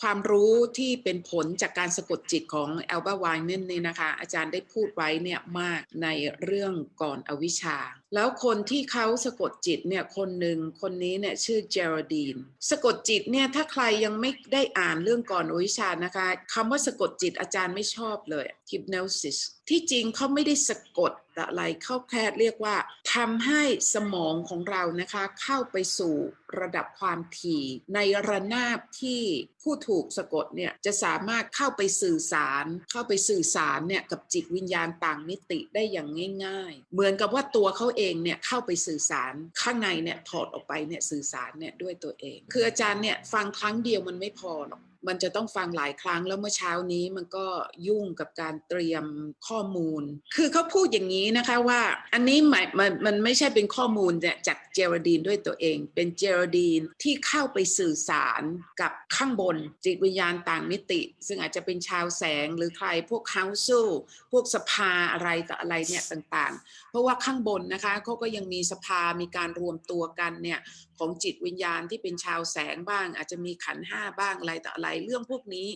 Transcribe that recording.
ความรู้ที่เป็นผลจากการสะกดจิตของแอลบาไวน์นั่นนี่นะคะ อาจารย์ได้พูดไว้เนี่ยมากในเรื่องก่อนอวิชชาแล้วคนที่เขาสะกดจิตเนี่ยคนหนึ่งคนนี้เนี่ยชื่อเจอร์ดีนสะกดจิตเนี่ยถ้าใครยังไม่ได้อ่านเรื่องก่อนอวิชานะคะคำว่าสะกดจิตอาจารย์ไม่ชอบเลย hypnosis ที่จริงเขาไม่ได้สะกดอะไรเข้าแค่เรียกว่าทำให้สมองของเรานะคะเข้าไปสู่ระดับความถี่ ในระนาบที่ผู้ถูกสะกดเนี่ยจะสามารถเข้าไปสื่อสาร เข้าไปสื่อสารเนี่ยกับจิตวิญญาณต่างมิติได้อย่างง่าย ๆ เหมือนกับว่าตัวเขาเองเนี่ยเข้าไปสื่อสารข้างในเนี่ยถอดออกไปเนี่ยสื่อสารเนี่ยด้วยตัวเอง คืออาจารย์เนี่ยฟังครั้งเดียวมันไม่พอหรอก มันจะต้องฟังหลายครั้งแล้วเมื่อเช้านี้มันก็ยุ่งกับการเตรียมข้อมูล คือเขาพูดอย่างนี้นะคะว่าอันนี้หมายมันมันไม่ใช่เป็นข้อมูลเนี่ยจากเจอร์ดีนด้วยตัวเอง เป็นเจอร์ดีนที่เข้าไปสื่อสารกับข้างบนจิตวิญญาณต่างมิติ ซึ่งอาจจะเป็นชาวแสงหรือใครพวก council พวกสภาอะไรต่ออะไรเนี่ยต่างๆ เพราะว่าข้างบนนะคะเขาก็ยังมีสภามีการรวมตัวกันเนี่ยของจิตวิญญาณที่เป็นชาวแสงบ้าง อาจจะมีขันห้าบ้างอะไรต่ออะไรเรื่องพวกนี้